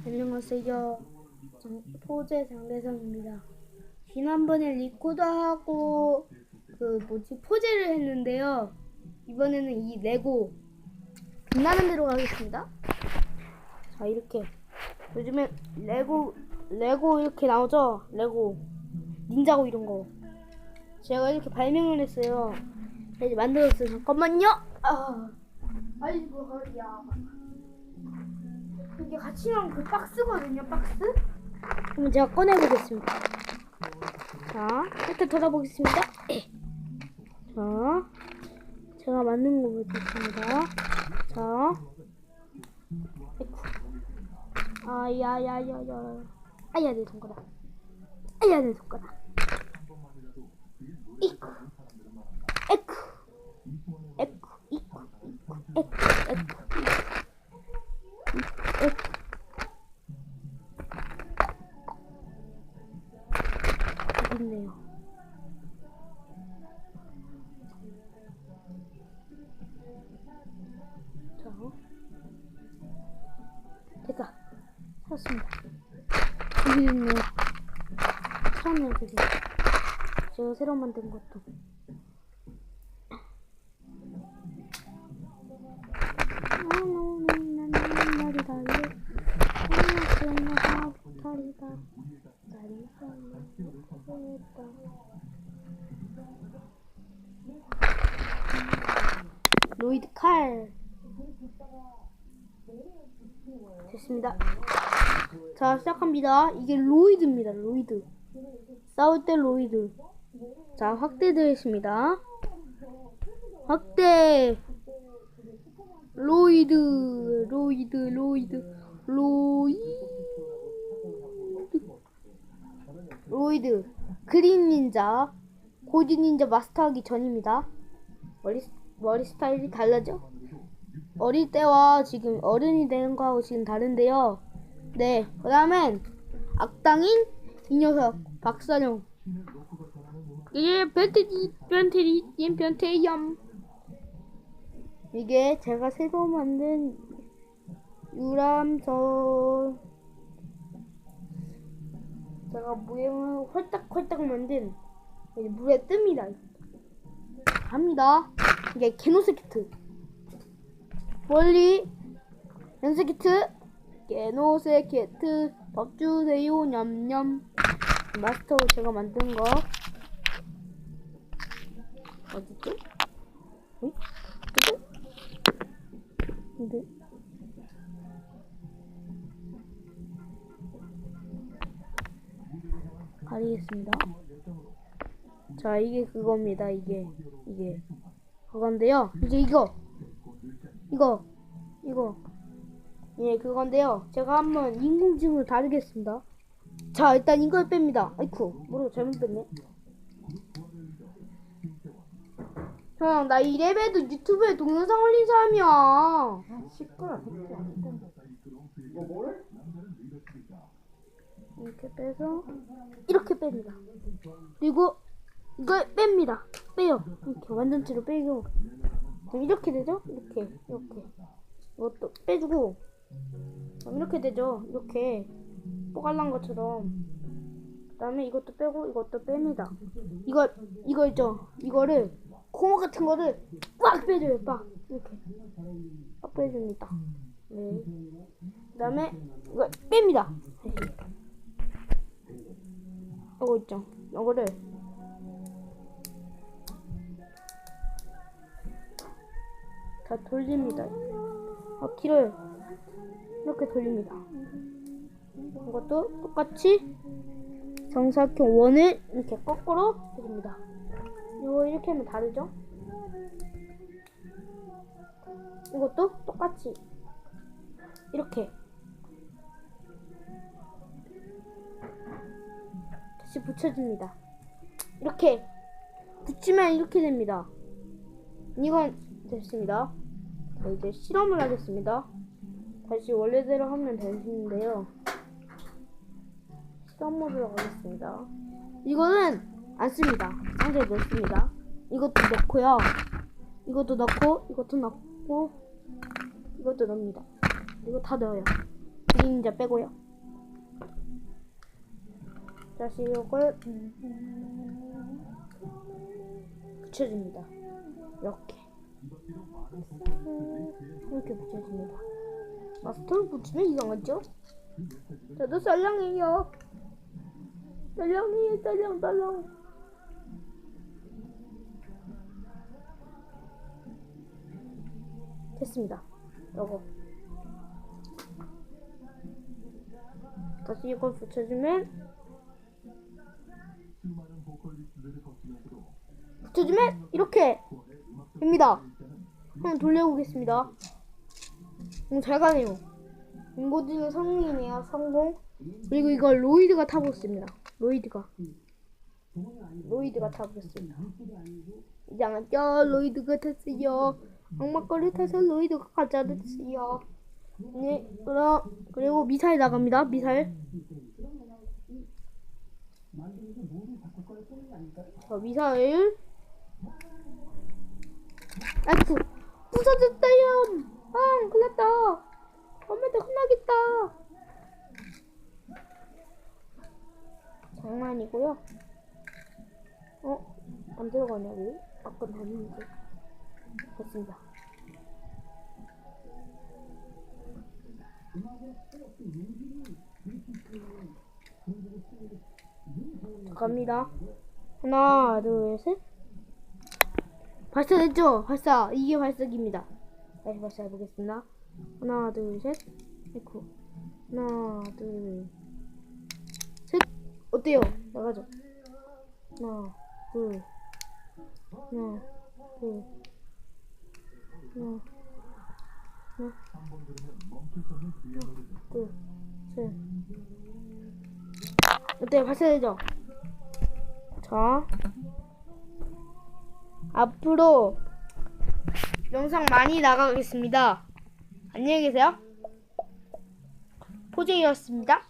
안녕하세요. 장- 포제 장대성입니다. 지난번에 리코더 하고 그 뭐지 포제를 했는데요. 이번에는 이 레고 빛나는 대로 가겠습니다. 자 이렇게 요즘에 레고 레고 이렇게 나오죠? 레고 닌자고 이런 거. 제가 이렇게 발명을 했어요. 자, 이제 만들었어요. 잠깐만요. 아, 아이고 허리야. 이게 같이 나온 그 박스거든요, 박스. 그럼 제가 꺼내보겠습니다. 자, 이렇게 돌아보겠습니다. 자, 제가 만든 거 보겠습니다. 자. 아야야야야. 아야 내 손가락. 아야 내 손가락. 이쿠. 에쿠. 에쿠. 여기 있네요. 찾았네요, 저기. 제가 새로 만든 것도. 로이드 칼 됐습니다. 자 시작합니다. 이게 로이드입니다. 로이드 싸울 때 로이드 자 확대되었습니다. 확대 로이드 로이드 로이드 로이드 로이드 그린 닌자 고지 닌자 마스터하기 전입니다. 머리 머리 스타일이 달라져. 어릴 때와 지금 어른이 되는 거하고 지금 다른데요. 네, 그 다음엔 악당인 이 녀석 박사령. 이게 변태지 변태리 임 변태염. 이게 제가 새로 만든 유람선. 제가 모양을 헐딱헐딱 만든 물에 뜹니다. 합니다. 이게 게노스 키트. 멀리 연스키트. 게노스키트. 밥 주세요. 냠냠. 마스터 제가 만든 거. 어디지? 어디? 근데 가리겠습니다. 자, 이게 그겁니다. 이게 이게 그건데요. 이제 이거 이거 이거 예 그건데요. 제가 한번 인공지능을 다루겠습니다. 자, 일단 이걸 뺍니다. 아이쿠, 모르고 잘못 뺐네. 형, 나 이래봬도 유튜브에 동영상 올린 사람이야. 시끄러. 이렇게 빼서 이렇게 뺍니다. 그리고 이걸 뺍니다. 빼요. 이렇게 완전체로 빼고 그럼 이렇게 되죠? 이렇게 이렇게 이것도 빼주고 이렇게 되죠? 이렇게 뽀갈난 것처럼 그다음에 이것도 빼고 이것도 뺍니다. 이거 이거 있죠? 이거를 고무 같은 거를 꽉 빼줘요. 빡 이렇게 꽉 빼줍니다. 네. 그다음에 이거 뺍니다. 이거 있죠? 이거를 다 돌립니다. 바퀴를 이렇게 돌립니다. 이것도 똑같이 정사각형 원을 이렇게 거꾸로 해줍니다. 이거 이렇게 하면 다르죠? 이것도 똑같이 이렇게 다시 붙여줍니다. 이렇게 붙이면 이렇게 됩니다. 이건 됐습니다. 자, 이제 실험을 하겠습니다. 다시 원래대로 하면 되는데요. 실험 모드로 가겠습니다. 이거는 안 씁니다. 상자에 넣습니다. 이것도 넣고요. 이것도 넣고, 이것도 넣고, 이것도 넣습니다. 이거 다 넣어요. 그림자 빼고요. 다시 이걸 음, 붙여줍니다. 이렇게 음, 이렇게 붙여줍니다. 마스터를 붙이면 이상하죠? 저도 썰렁해요. 썰렁해요, 썰렁, 썰렁. 됐습니다. 요거. 다시 이걸 붙여주면 붙여주면 이렇게 됩니다. 한번 돌려보겠습니다. 음, 잘 가네요. 인고지는 성공이네요. 성공. 그리고 이걸 로이드가 타고 있습니다. 로이드가. 로이드가 타고 있습니다. 이상하죠? 로이드가 탔어요. 악마거리 타서 로이드가 가자 됐어요. 네, 그럼 그리고 미사일 나갑니다. 미사일. 자, 미사일. 아이쿠, 부서졌어요. 아, 큰일 났다. 엄마한테 혼나겠다. 장난이고요. 어? 안 들어가냐고? 아까 봤는데. 됐습니다. 갑니다. 하나, 둘, 셋. 발사됐죠? 발사. 이게 발사기입니다. 다시 발사해 보겠습니다. 하나, 둘, 셋. 에코. 하나, 둘, 셋. 어때요? 나가죠. 하나, 둘, 하나, 둘, 하나, 하나, 둘, 셋. 어때요? 발사되죠? 자, 앞으로 영상 많이 나가겠습니다. 안녕히 계세요. 포즈이었습니다.